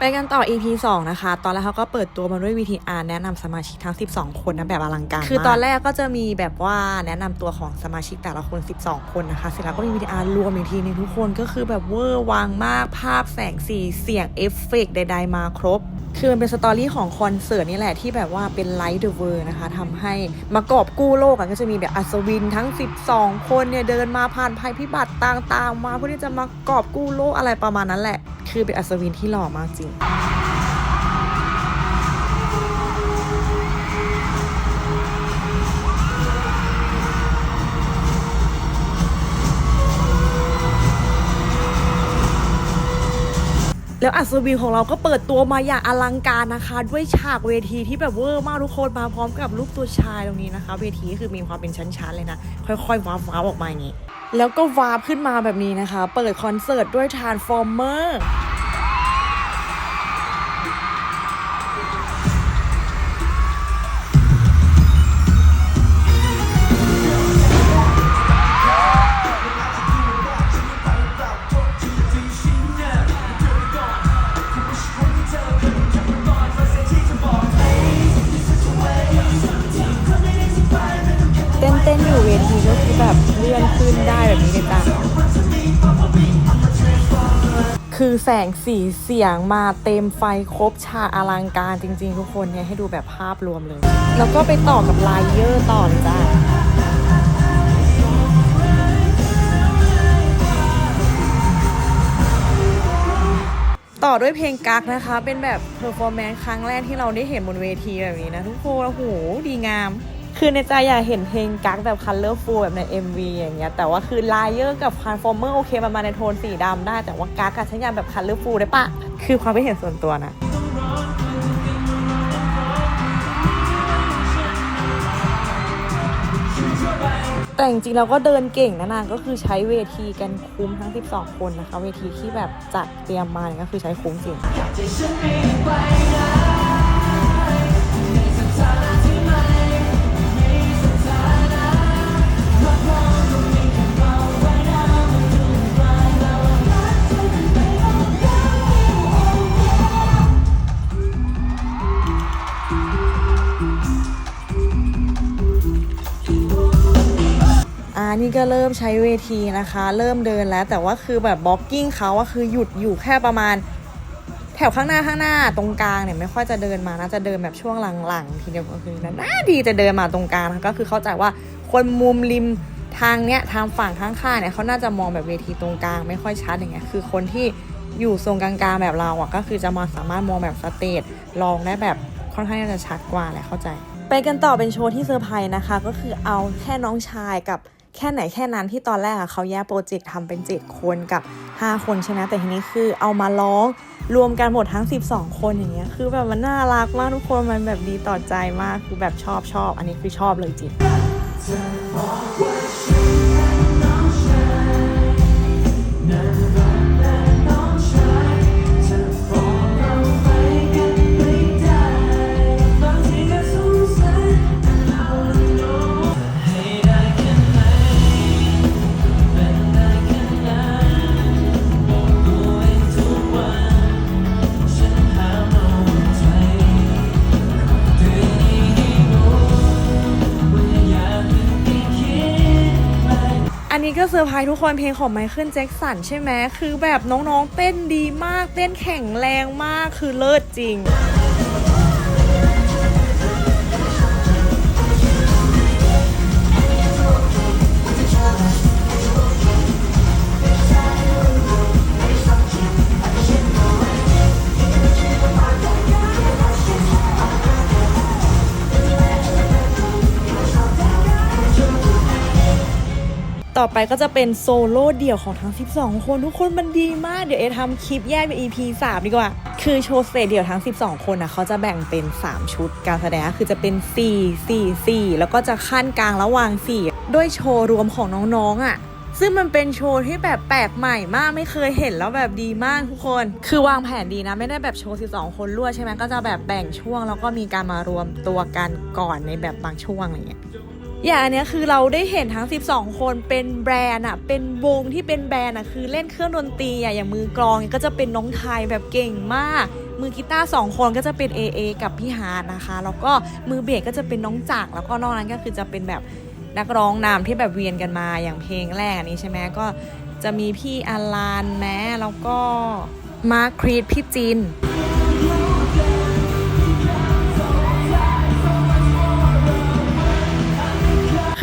ไปกันต่อ EP 2 นะคะ ตอนแรกเขาก็เปิดตัวมาด้วย VTR แนะนำสมาชิกทั้ง 12 คนนะแบบอลังการ คือตอนแรกก็จะมีแบบว่าแนะนำตัวของสมาชิกแต่ละคน 12 คนนะคะ เสร็จแล้วก็มี VTR รวมอีกทีหนึงทุกคนก็คือแบบเวอร์วังมาก ภาพแสงสีเสียงเอฟเฟกต์ใด ๆ มาครบ คือมันเป็นสตอรี่ของคอนเสิร์ตนี่แหละที่แบบว่าเป็นไลท์เดอะเวอร์นะคะทำให้มากอบกู้โลกอะก็จะมีแบบอัศวินทั้ง 12 คนเนี่ยเดินมาผ่านภัยพิบัติต่างๆ มาเพื่อที่จะมากอบกู้โลกอะไรประมาณนั้นแหละ คือเป็นอัศวินที่หล่อมากจริง แล้วอัศวินของเราก็เปิดตัวมาอย่างอลังการนะคะ ด้วยฉากเวทีที่แบบเวอร์มากทุกคนมาพร้อมกับรูปตัวชายตรงนี้นะคะ เวทีคือมีความเป็นชั้นๆเลยนะ ค่อยๆวาร์ปวาร์ออกมาอย่างนี้ แล้วก็วาร์ขึ้นมาแบบนี้นะคะ เปิดคอนเสิร์ตด้วย Transformer คือแสงสีเสียงมาเต็มไฟครบฉากอลังการจริง ๆ ทุกคนเนี่ยให้ดูแบบภาพรวมเลย แล้วก็ไปต่อกับไลเยอร์ต่อเลยจ้ะต่อด้วยเพลงกักนะคะ เป็นแบบเพอร์ฟอร์แมนซ์ครั้งแรกที่เราได้เห็นบนเวทีแบบนี้นะทุกคนโอ้โหดีงาม คือในใจอยากเห็นเพลงกักแบบคัลเลอร์ฟูลแบบใน MV อย่างเงี้ยแต่ว่าคือไลเยอร์กับคาร์ฟอร์เมอร์โอเคมันมาในโทนสีดำได้ แต่ว่ากักอะฉันอยากแบบคัลเลอร์ฟูลได้ปะคือความไม่เห็นส่วนตัวนะแต่จริงๆเราก็เดินเก่งนะนางก็คือใช้เวทีกันคุ้มทั้ง 12 คนนะคะ เวทีที่แบบจัดเตรียมมาเนี่ยก็คือใช้คุ้มจ ก็เริ่มใช้เวทีนะคะ เริ่มเดินแล้ว แต่ว่าคือแบบบล็อกกิ้งเขาอะคือหยุดอยู่แค่ประมาณ แถวข้างหน้าข้างหน้าตรงกลางเนี่ยไม่ค่อยจะเดินมานะจะเดินแบบช่วงหลังๆทีเดียวก็คือนะน่าดีจะเดินมาตรงกลางก็คือเข้าใจว่าคนมุมริมทางเนี้ยทางฝั่งข้างๆเนี่ยเขาน่าจะมองแบบเวทีตรงกลางไม่ค่อยชัดอย่างเงี้ยคือคนที่อยู่ทรงกลางๆแบบเราอะก็คือจะมาสามารถมองแบบสเตจลองได้แบบค่อนข้างจะชัดกว่าแหละเข้าใจ ไปกันต่อเป็นโชว์ที่เซอร์ไพรส์นะคะ ก็คือเอาแค่น้องชายกับ แค่ไหนแค่นั้นที่ตอนแรกอะเขาแยกโปรเจกต์ทำเป็น 7 คนกับ 5 คนใช่ไหมแต่ทีนี้คือเอามาร้องรวมกันหมดทั้ง 12 คนอย่างเงี้ยคือแบบมันน่ารักมากทุกคนมันแบบดีต่อใจมากคือแบบชอบชอบ อันนี้คือชอบเลยจริง ก็เซอร์ไพรส์ทุกคนเพลงของไมเคิลแจ็คสันใช่ไหมคือแบบน้องๆเต้นดีมาก เต้นแข็งแรงมากคือเลิศจริง ต่อไปก็จะเป็นโซโล่เดี่ยวของทั้ง 12 คนทุกคนมันดีมาก เดี๋ยวเอทำคลิปแยกเป็น EP 3 ดีกว่า คือโชว์สเตจเดี่ยวทั้ง 12 คนนะเขาจะแบ่งเป็น 3 ชุดการแสดงคือจะเป็น 4 4 4 แล้วก็จะขั้นกลางระหว่าง 4 ด้วยโชว์รวมของน้องๆอะซึ่งมันเป็นโชว์ที่แบบแปลกใหม่มากไม่เคยเห็นแล้วแบบดีมากทุกคน คือวางแผนดีนะ ไม่ได้แบบโชว์ 12 คนรวดใช่ไหมก็จะแบบแบ่งช่วงแล้วก็มีการมารวมตัวกันก่อนในแบบบางช่วงอะไรเงี้ย อย่างอันนี้คือเราได้เห็นทั้ง 12 คนเป็นแบรนด์อะเป็นวงที่เป็นแบรนด์อะคือเล่นเครื่องดนตรีอะอย่างมือกลองก็จะเป็นน้องไทยแบบเก่งมาก มือกีตาร์สองคนก็จะเป็น AA กับพี่ฮาร์ดนะคะ แล้วก็มือเบสก็จะเป็นน้องจักรแล้วก็นอกนั้นก็คือจะเป็นแบบนักร้องนำที่แบบเวียนกันมาอย่างเพลงแรกอันนี้ใช่ไหมก็จะมีพี่อลานแม้แล้วก็มาร์คครีดพี่จิน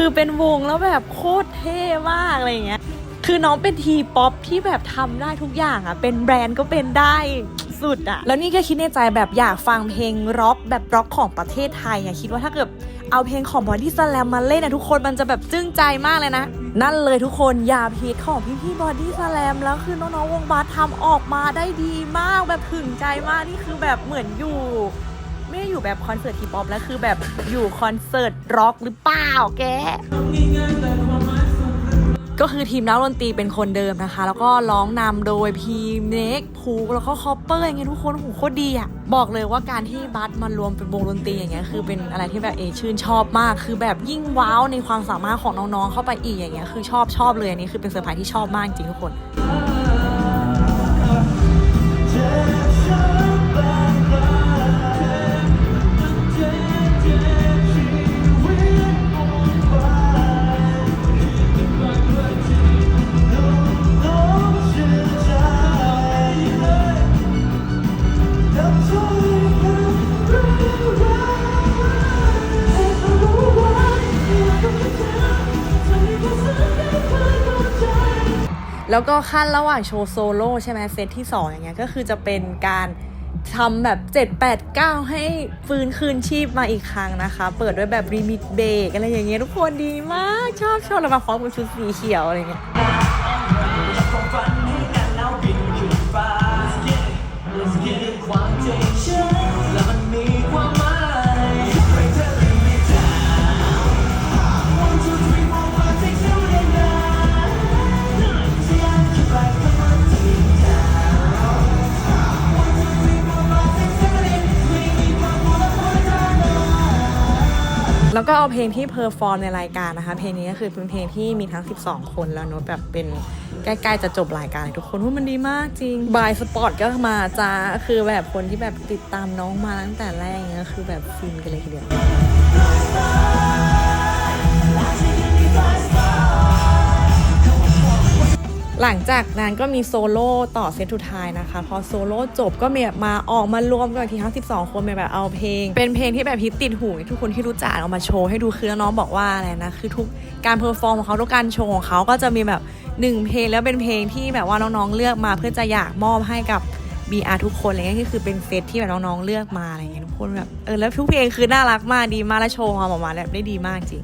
คือเป็นวงแล้วแบบโคตรเท่มากอะไรเงี้ย คือน้องเป็นทีป๊อปที่แบบทำได้ทุกอย่างอะเป็นแบรนด์ก็เป็นได้สุดอะแล้วนี่ก็คิดในใจแบบอยากฟังเพลงร็อกแบบร็อกของประเทศไทยอะคิดว่าถ้าเกิดเอาเพลงของบอดี้สแลมมาเล่นอะทุกคนมันจะแบบจึ้งใจมากเลยนะ นั่นเลยทุกคนยาพีทของพี่พี่บอดี้สแลมแล้วคือน้องๆวงบาสทำออกมาได้ดีมากแบบถึงใจมากนี่คือแบบเหมือนอยู่ ไม่ได้อยู่แบบคอนเสิร์ตทีป๊อปแล้วคือแบบอยู่คอนเสิร์ตร็อกหรือเปล่าแกก็คือทีมนักดนตรีเป็นคนเดิมนะคะ แล้วก็ร้องนำโดยพีเน็กพูแล้วก็คอปเปอร์อย่างเงี้ยทุกคนโหโคตรดีอะ บอกเลยว่าการที่บัสมารวมเป็นวงดนตรีอย่างเงี้ยคือเป็นอะไรที่แบบเอชื่นชอบมาก คือแบบยิ่งว้าวในความสามารถของน้องๆเข้าไปอีกอย่างเงี้ยคือชอบชอบเลยอันนี้คือเป็นเซอร์ไพรส์ที่ชอบมากจริงทุกคน แล้วก็ขั้นระหว่างโชว์โซโล่ใช่ไหมเซตที่2อย่างเงี้ยก็คือจะเป็นการทำแบบ 7 8 9 ให้ฟื้นคืนชีพมาอีกครั้งนะคะ เปิดด้วยแบบรีมิดเบรกอะไรอย่างเงี้ยทุกคนดีมาก ชอบชอบแล้วมาพร้อมกับชุดสีเขียวอะไรเงี้ยแล้วก็เอาเพลงที่เพอร์ฟอร์มในรายการนะคะ เพลงนี้ก็คือเป็นเพลงที่มีทั้ง 12 คนแล้วโน้ตแบบเป็นใกล้ๆจะจบรายการเลยทุกคนว่ามันดีมากจริงบายสปอร์ตก็มาจ้าคือแบบคนที่แบบติดตามน้องมาตั้งแต่แรกเนี่ยคือแบบฟินกันเลยทีเดียว หลังจากนั้นก็มีโซโล่ต่อเซตสุดท้ายนะคะ พอโซโล่จบก็มีแบบมาออกมารวมกันอีกทีทั้ง 12 คนแบบเอาเพลง เป็นเพลงที่แบบฮิตติดหูทุกคนที่รู้จักเอามาโชว์ให้ดูคือน้องบอกว่าอะไรนะคือทุกการเพอร์ฟอร์มของเขาทุกการโชว์ของเขาก็จะมีแบบหนึ่งเพลงแล้วเป็นเพลงที่แบบว่าน้องๆเลือกมาเพื่อจะอยากมอบให้กับ BR ทุกคนอะไรเงี้ยก็คือเป็นเซตที่แบบน้องๆเลือกมาอะไรเงี้ยทุกคนแบบเออแล้วทุกเพลงคือน่ารักมากดีมากและโชว์ความออกมาแบบได้ดีมากจริง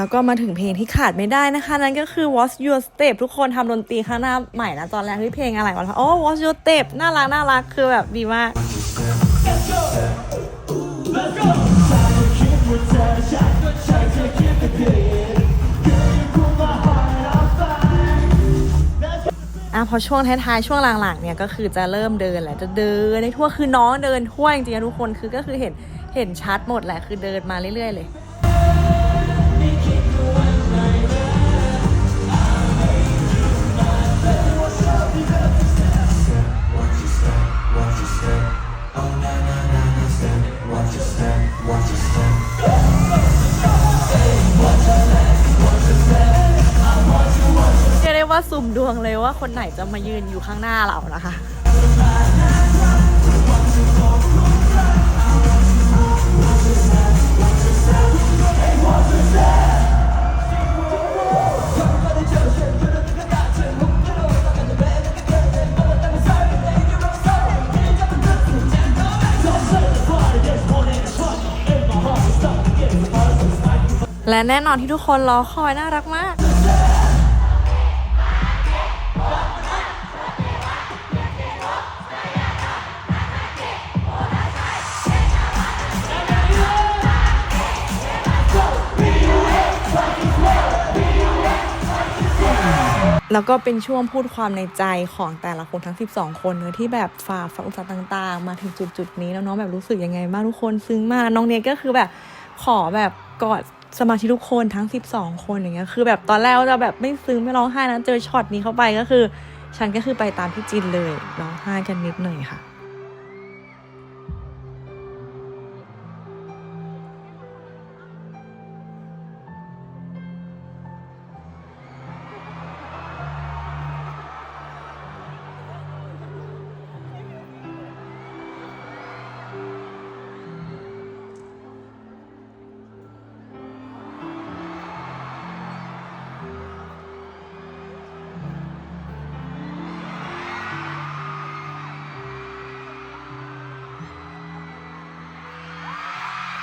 แล้วก็มาถึงเพลงที่ขาดไม่ได้นะคะ นั่นก็คือ What's Your Step ทุกคนทำดนตรีข้างหน้าใหม่นะ ตอนแรกที่เพลงอะไรวะโอ้ What's Your Step น่ารักน่ารักคือแบบดีมากอะพอช่วงท้ายๆช่วงหลังๆเนี่ยก็คือจะเริ่มเดินแหละจะเดินในทั่วคือน้องเดินทั่วจริงๆทุกคนคือก็คือเห็นเห็นชัดหมดแหละคือเดินมาเรื่อยๆเลย ด้ว่าสุ่มดวงเลยว่าคนไหนจะมายืนอยู่ข้างหน้าเรานะคะและแน่นอนที่ทุกคนรอคอยน่ารักมาก แล้วก็เป็นช่วงพูดความในใจของแต่ละคนทั้ง 12 คนเนอะที่แบบฝ่าฝันอุปสรรคต่างๆ มาถึงจุดจุดนี้แล้วน้องแบบรู้สึกยังไงบ้างทุกคนซึ้งมากน้องเนยก็คือแบบขอแบบกอดสมาชิกทุกคนทั้ง 12 คนอย่างเงี้ยคือแบบตอนแรกจะแบบไม่ซึ้งไม่ร้องไห้นะเจอช็อตนี้เข้าไปก็คือ ฉันก็คือไปตามพี่จินเลยร้องไห้กันนิดหน่อยค่ะ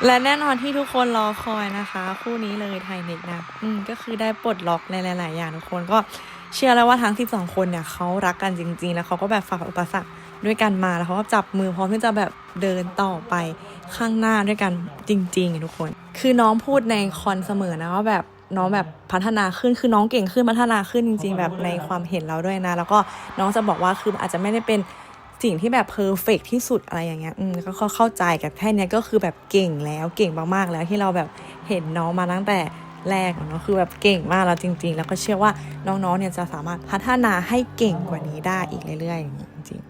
และแน่นอนที่ทุกคนรอคอยนะคะ คู่นี้เลยไทยเน็กนะอืมก็คือได้ปลดล็อกในหลาย ๆ อย่างทุกคนก็เชื่อแล้วว่าทั้ง 12 คนเนี่ยเขารักกันจริง ๆ แล้วเขาก็แบบฝ่าอุปสรรคด้วยกันมาแล้วเขาก็จับมือพร้อมที่จะแบบเดินต่อไปข้างหน้าด้วยกันจริงๆอะทุกคน คือน้องพูดในคอนเสมอนะว่าแบบน้องแบบพัฒนาขึ้นคือน้องเก่งขึ้นพัฒนาขึ้นจริง ๆ แบบในความเห็นเราด้วยนะ แล้วก็น้องจะบอกว่าคืออาจจะไม่ได้เป็น สิ่งที่แบบเพอร์เฟกที่สุดอะไรอย่างเงี้ยอืมก็เข้าเข้าใจกับแค่เนี้ยก็คือแบบเก่งแล้วเก่งมากๆแล้วที่เราแบบเห็นน้องมาตั้งแต่แรกเนาะคือแบบเก่งมากแล้วจริง ๆ แล้วก็เชื่อว่าน้องๆเนี่ยจะสามารถพัฒนาให้เก่งกว่านี้ได้อีกเรื่อยๆอย่างนี้จริง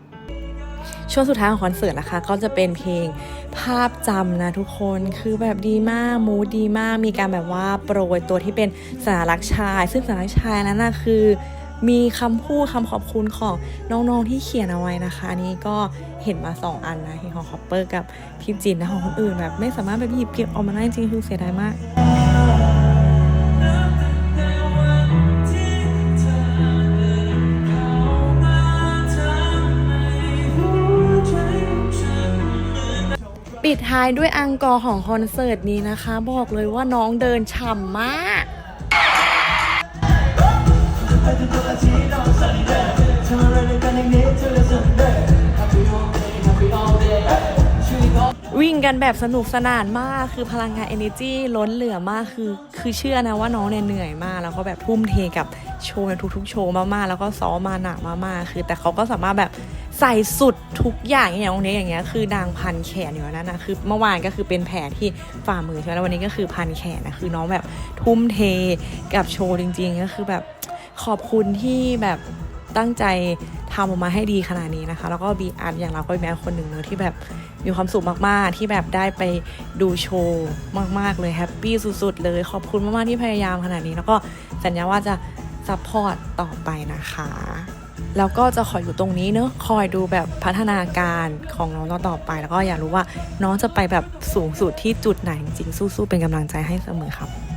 ช่วงสุดท้ายของคอนเสิร์ตนะคะ ก็จะเป็นเพลงภาพจำนะทุกคนคือแบบดีมากมูดดีมากมีการแบบว่าโปรยตัวที่เป็นสัญลักษณ์ชาย ซึ่งสัญลักษณ์ชายนั้นนะคือ มีคำพูดคำขอบคุณของน้องๆที่เขียนเอาไว้นะคะ อันนี้ก็เห็นมาสองอันนะเห็นของคอปเปอร์กับพี่จินนะของคนอื่นแบบไม่สามารถแบบหยิบเก็บออกมาได้จริงคือเสียดายมากปิดท้ายด้วยอังกอร์ของคอนเสิร์ตนี้นะคะ บอกเลยว่าน้องเดินฉ่ำมาก วิ่งกันแบบสนุกสนานมากคือพลังงาน energy ล้นเหลือมากคือคือเชื่อนะว่าน้องเนี่ยเหนื่อยมาก แล้วก็แบบทุ่มเทกับโชว์ทุกๆ โชว์มากๆแล้วก็ซ้อมมาหนักมากๆคือ แต่เขาก็สามารถแบบใส่สุดทุกอย่างอย่างตรงนี้อย่างเงี้ยคือนางพันแขนอยู่นั่นนะคือเมื่อวานก็คือเป็นแผลที่ฝ่ามือใช่ไหมแล้ววันนี้ก็คือพันแขนนะคือน้องแบบทุ่มเทกับโชว์จริง ๆ ก็คือแบบ ขอบคุณที่แบบตั้งใจทำออกมาให้ดีขนาดนี้นะคะ แล้วก็บีอาร์อย่างเราก็เป็นแม่คนหนึ่งเนอะที่แบบมีความสุขมากๆ ที่แบบได้ไปดูโชว์มาก ๆ เลยแฮปปี้สุด ๆ เลยขอบคุณมาก ๆ ที่พยายามขนาดนี้ แล้วก็สัญญาว่าจะซัพพอร์ตต่อไปนะคะแล้วก็จะขอยอยู่ตรงนี้เนอะคอยดูแบบพัฒนาการของน้องต่อไป แล้วก็อยากรู้ว่าน้องจะไปแบบสูงสุดที่จุดไหนจริงๆสู้ๆเป็นกำลังใจให้เสมอครับ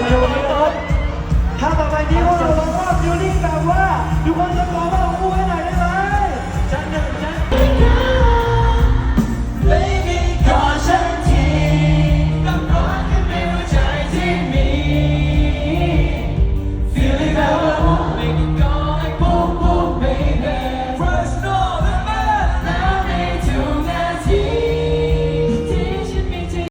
คนที่มาหาเราในวันนี้นะครับถ้าต่อไปนี้พวกเรารอบยูนิ่งแบบว่าทุกคนจะร้อง